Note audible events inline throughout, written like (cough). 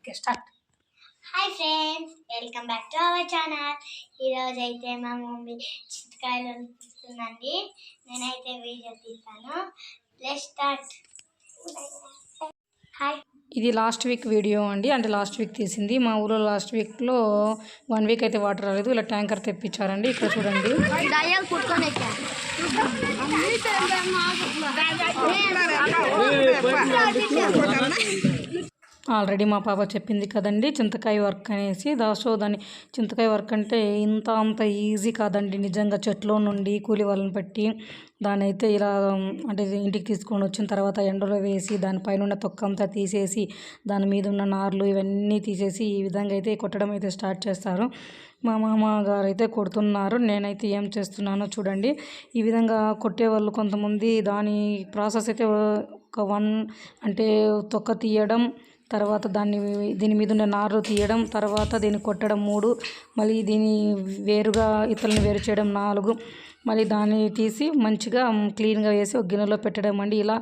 Okay start. Hi friends welcome back to our channel. ఈరోజు అయితే మా మమ్మీ చింతకాయలు అనిపిస్తుందండి నేనైతే వీడియో తీస్తాను. లెట్ స్టార్ట్ హాయ్ ఇది లాస్ట్ వీక్ వీడియో అండి. అంటే లాస్ట్ వీక్ తీసింది. మా ఊళ్ళో లాస్ట్ వీక్లో వన్ వీక్ అయితే వాటర్ రాలేదు. ఇలా ట్యాంకర్ తెప్పించారండి. ఇక్కడ చూడండి. దయ్యాలు కుట్టుకొని ఆల్రెడీ మా పాప చెప్పింది కదండి చింతకాయ వర్క్ అనేసి. దాసో దాని చింతకాయ వర్క్ అంటే ఇంత అంత ఈజీ కాదండి. నిజంగా చెట్లో నుండి కూలి వాళ్ళని పెట్టి దాని అయితే ఇలా అంటే ఇంటికి తీసుకొని వచ్చిన తర్వాత ఎండలో వేసి దానిపైన ఉన్న తొక్క అంతా తీసేసి దాని మీద ఉన్న నార్లు ఇవన్నీ తీసేసి ఈ విధంగా అయితే కొట్టడం అయితే స్టార్ట్ చేస్తారు. మా మామ గారు అయితే కొడుతున్నారు. నేనైతే ఏం చేస్తున్నానో చూడండి. ఈ విధంగా కొట్టే వాళ్ళు కొంతమంది దాని ప్రాసెస్ అయితే ఒక వన్ అంటే తొక్క తీయడం తర్వాత దాన్ని దీని మీద ఉన్న నారు తీయడం తర్వాత దీన్ని కొట్టడం మూడు మళ్ళీ దీన్ని వేరుగా ఇతరులను వేరు చేయడం నాలుగు. మళ్ళీ దాన్ని తీసి మంచిగా క్లీన్గా వేసి ఒక గిన్నెలో పెట్టడం అండి. ఇలా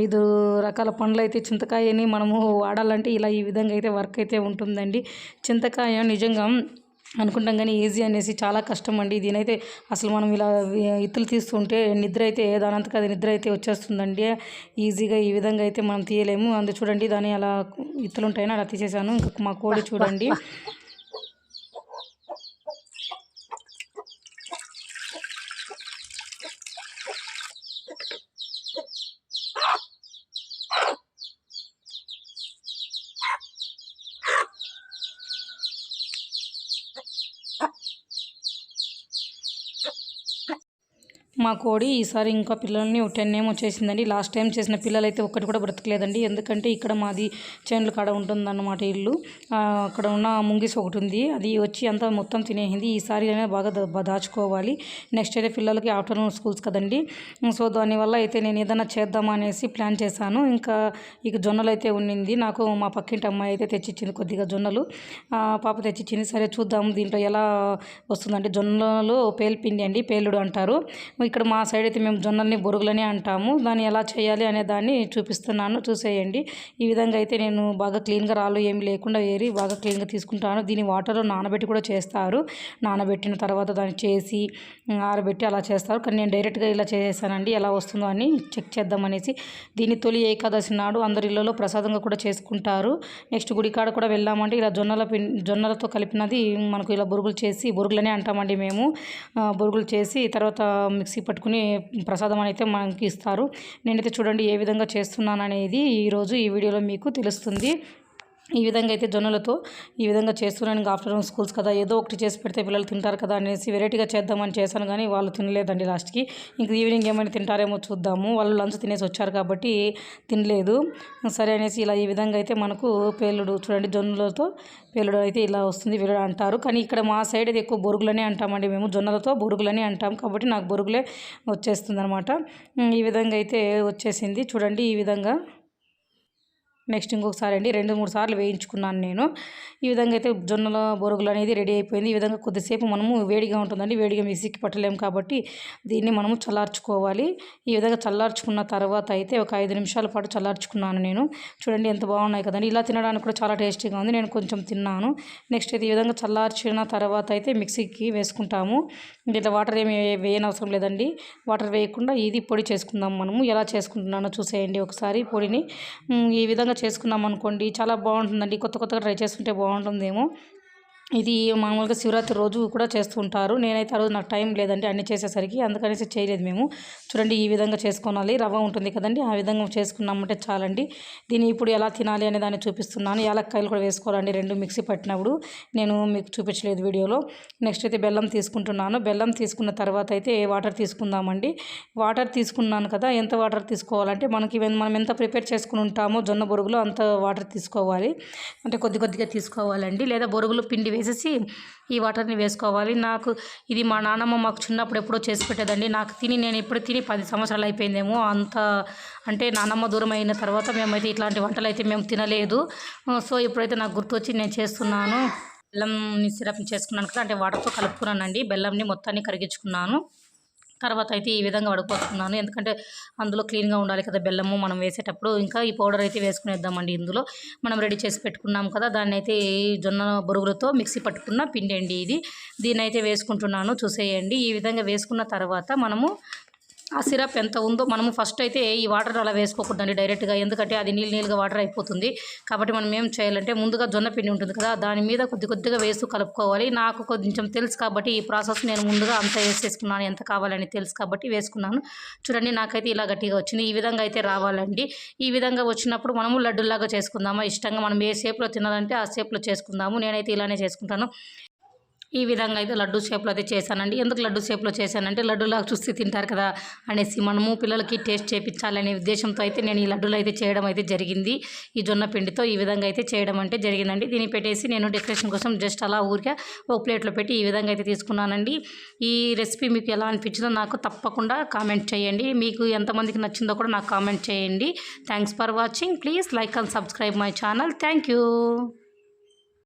ఐదు రకాల పండ్లు అయితే చింతకాయని మనము వాడాలంటే ఇలా ఈ విధంగా అయితే వర్క్ అయితే ఉంటుందండి. చింతకాయ నిజంగా అనుకుంటాం కానీ ఈజీ అనేసి చాలా కష్టం అండి దీనైతే అసలు మనం ఇలా ఇత్తులు తీస్తుంటే నిద్ర అయితే దానంతకు అది నిద్ర అయితే వచ్చేస్తుందండి. ఈజీగా ఈ విధంగా అయితే మనం తీయలేము. అందు చూడండి దాన్ని అలా ఇత్తులు ఉంటాయని అలా తీసేసాను. ఇంకా మా కోడి చూడండి. (laughs) మా కోడి ఈసారి ఇంకా పిల్లల్ని టెన్ ఏమో వచ్చేసిందండి లాస్ట్ టైం చేసిన పిల్లలు అయితే ఒక్కటి కూడా బ్రతకలేదండి. ఎందుకంటే ఇక్కడ మాది చేనుల కాడ ఉంటుందన్నమాట ఇల్లు. అక్కడ ఉన్న ముంగిస్ ఒకటి ఉంది. అది వచ్చి అంతా మొత్తం తినేసింది. ఈసారి అయినా బాగా దాచుకోవాలి. నెక్స్ట్ అయితే పిల్లలకి ఆఫ్టర్నూన్ స్కూల్స్ కదండి. సో దానివల్ల అయితే నేను ఏదైనా చేద్దామా అనేసి ప్లాన్ చేశాను. ఇంకా ఇక జొన్నలు అయితే ఉండింది నాకు మా పక్కింటి అమ్మాయి అయితే తెచ్చిచ్చింది కొద్దిగా జొన్నలు. పాప తెచ్చిచ్చింది. సరే చూద్దాం దీంట్లో ఎలా వస్తుందంటే జొన్నలు పేల్పిండి అండి పేలుడు అంటారు. ఇక్కడ మా సైడ్ అయితే మేము జొన్నల్ని బొరుగులని అంటాము. దాన్ని ఎలా చేయాలి అనే దాన్ని చూపిస్తున్నాను. చూసేయండి. ఈ విధంగా అయితే నేను బాగా క్లీన్గా రాళ్ళు ఏమి లేకుండా ఏరి బాగా క్లీన్గా తీసుకుంటాను. దీన్ని వాటర్లో నానబెట్టి కూడా చేస్తారు. నానబెట్టిన తర్వాత దాన్ని చేసి ఆరబెట్టి అలా చేస్తారు. కానీ నేను డైరెక్ట్గా ఇలా చేసేసానండి. ఎలా వస్తుందో అని చెక్ చేద్దామనేసి దీన్ని తొలి ఏకాదశి నాడు అందరి ఇళ్ళలో ప్రసాదంగా కూడా చేసుకుంటారు. నెక్స్ట్ గుడికాడ కూడా వెళ్ళామంటే ఇలా జొన్నల పిం జొన్నలతో కలిపినది మనకు ఇలా బొరుగులు చేసి బొరుగులనే అంటామండి మేము. బొరుగులు చేసి తర్వాత మిక్సీ పట్టుకుని ప్రసాదం అయితే మనకి ఇస్తారు. నేనైతే చూడండి ఏ విధంగా చేస్తున్నాను అనేది ఈరోజు ఈ వీడియోలో మీకు తెలుస్తుంది. ఈ విధంగా అయితే జొన్నలతో ఈ విధంగా చేస్తున్నాను ఇంకా ఆఫ్టర్నూన్ స్కూల్స్ కదా ఏదో ఒకటి చేసి పెడితే పిల్లలు తింటారు కదా అనేసి వెరైటీగా చేద్దామని చేశాను కానీ వాళ్ళు తినలేదండి లాస్ట్కి. ఇంక ఈవినింగ్ ఏమైనా తింటారేమో చూద్దాము. వాళ్ళు లంచ్ తినేసి వచ్చారు కాబట్టి తినలేదు. సరే అనేసి ఇలా ఈ విధంగా అయితే మనకు పేలుడు చూడండి జొన్నలతో పేలుడు అయితే ఇలా వస్తుంది వేలుడు అంటారు. కానీ ఇక్కడ మా సైడ్ అది ఎక్కువ బొరుగులనే అంటామండి మేము. జొన్నలతో బొరుగులనే అంటాం కాబట్టి నాకు బొరుగులే వచ్చేస్తుంది అనమాట ఈ విధంగా అయితే వచ్చేసింది. చూడండి ఈ విధంగా నెక్స్ట్ ఇంకొకసారి అండి రెండు మూడు సార్లు వేయించుకున్నాను నేను. ఈ విధంగా అయితే జొన్నల బొరుగులు అనేది రెడీ అయిపోయింది. ఈ విధంగా కొద్దిసేపు మనము వేడిగా ఉంటుందండి వేడిగా మిక్సీకి పట్టలేము కాబట్టి దీన్ని మనము చల్లార్చుకోవాలి. ఈ విధంగా చల్లార్చుకున్న తర్వాత అయితే ఒక ఐదు నిమిషాల పాటు చల్లార్చుకున్నాను నేను. చూడండి ఎంత బాగున్నాయి కదండి. ఇలా తినడానికి కూడా చాలా టేస్టీగా ఉంది. నేను కొంచెం తిన్నాను. నెక్స్ట్ అయితే ఈ విధంగా చల్లార్చిన తర్వాత అయితే మిక్సీకి వేసుకుంటాము. ఇట్లా వాటర్ ఏమి వేయనవసరం లేదండి. వాటర్ వేయకుండా ఇది పొడి చేసుకుందాం మనము. ఎలా చేసుకుంటున్నానో చూసేయండి ఒకసారి పొడిని. ఈ విధంగా చేసుకున్నాం అనుకోండి. చాలా బాగుంటుందండి. కొత్త కొత్తగా ట్రై చేస్తుంటే బాగుంటుందేమో. ఇది మామూలుగా శివరాత్రి రోజు కూడా చేస్తూ ఉంటారు. నేనైతే ఆ రోజు నాకు టైం లేదండి అన్ని చేసేసరికి. అందుకనేసి చేయలేదు మేము. చూడండి ఈ విధంగా చేసుకోవాలి. రవ్వ ఉంటుంది కదండి ఆ విధంగా చేసుకున్నామంటే చాలండి. దీన్ని ఇప్పుడు ఎలా తినాలి అనే దాన్ని చూపిస్తున్నాను. యాలక్కాయలు కూడా వేసుకోవాలండి రెండు మిక్సీ పట్టినప్పుడు. నేను మీకు చూపించలేదు వీడియోలో. నెక్స్ట్ అయితే బెల్లం తీసుకుంటున్నాను. బెల్లం తీసుకున్న తర్వాత అయితే వాటర్ తీసుకుందామండి. వాటర్ తీసుకున్నాను కదా ఎంత వాటర్ తీసుకోవాలంటే మనకి మనం ఎంత ప్రిపేర్ చేసుకుని ఉంటామో జొన్న బొరుగులో అంత వాటర్ తీసుకోవాలి. అంటే కొద్ది కొద్దిగా తీసుకోవాలండి. లేదా బొరుగులు పిండి వేసేసి ఈ వాటర్ని వేసుకోవాలి. నాకు ఇది మా నాన్నమ్మ మాకు చిన్నప్పుడు ఎప్పుడో చేసి పెట్టేదండి. నాకు తిని నేను ఇప్పుడు తిని పది సంవత్సరాలు అయిపోయిందేమో అంత అంటే నాన్నమ్మ దూరం అయిన తర్వాత మేమైతే ఇట్లాంటి వంటలు అయితే మేము తినలేదు. సో ఇప్పుడైతే నాకు గుర్తొచ్చి నేను చేస్తున్నాను. బెల్లంని సిరప్ చేసుకున్నాను కదా అంటే వాటర్తో కలుపుకున్నానండి. బెల్లంని మొత్తాన్ని కరిగించుకున్నాను. తర్వాత అయితే ఈ విధంగా వడపోతున్నాను ఎందుకంటే అందులో క్లీన్గా ఉండాలి కదా బెల్లము మనం వేసేటప్పుడు. ఇంకా ఈ పౌడర్ అయితే వేసుకునేద్దామండి ఇందులో. మనం రెడీ చేసి పెట్టుకున్నాం కదా దాన్ని అయితే ఈ జొన్న బొరుగులతో మిక్సీ పట్టుకున్న పిండి అండి ఇది. దీన్ని అయితే వేసుకుంటున్నాను చూసేయండి. ఈ విధంగా వేసుకున్న తర్వాత మనము ఆ సిరప్ ఎంత ఉందో మనము ఫస్ట్ అయితే ఈ వాటర్ అలా వేసుకోకూడదండి డైరెక్ట్గా ఎందుకంటే అది నీళ్ళు నీళ్ళుగా వాటర్ అయిపోతుంది. కాబట్టి మనం ఏం చేయాలంటే ముందుగా జొన్న పిండి ఉంటుంది కదా దాని మీద కొద్ది కొద్దిగా వేస్తూ కలుపుకోవాలి. నాకు కొంచెం తెలుసు కాబట్టి ఈ ప్రాసెస్ నేను ముందుగా అంత వేసేసుకున్నాను ఎంత కావాలని తెలుసు కాబట్టి వేసుకున్నాను. చూడండి నాకైతే ఇలా గట్టిగా వచ్చింది. ఈ విధంగా అయితే రావాలండి. ఈ విధంగా వచ్చినప్పుడు మనము లడ్డులాగా చేసుకుందామా? ఇష్టంగా మనం ఏ షేప్లో తినాలంటే ఆ షేప్లో చేసుకుందాము. నేనైతే ఇలానే చేసుకుంటాను. ఈ విధంగా అయితే లడ్డు షేప్లో అయితే చేశానండి. ఎందుకు లడ్డు షేప్లో చేశానంటే లడ్డూలాగా చూస్తే తింటారు కదా అనేసి మనము పిల్లలకి టేస్ట్ చేయించాలనే ఉద్దేశంతో అయితే నేను ఈ లడ్డూలు అయితే చేయడం అయితే జరిగింది. ఈ జొన్న పిండితో ఈ విధంగా అయితే చేయడం అంటే జరిగిందండి. దీన్ని పెట్టేసి నేను డెకరేషన్ కోసం జస్ట్ అలా ఊరికే ఒక ప్లేట్లో పెట్టి ఈ విధంగా అయితే తీసుకున్నానండి. ఈ రెసిపీ మీకు ఎలా అనిపించిందో నాకు తప్పకుండా కామెంట్ చేయండి. మీకు ఎంతమందికి నచ్చిందో కూడా నాకు కామెంట్ చేయండి. Thanks for watching. Please like and subscribe my channel. Thank you.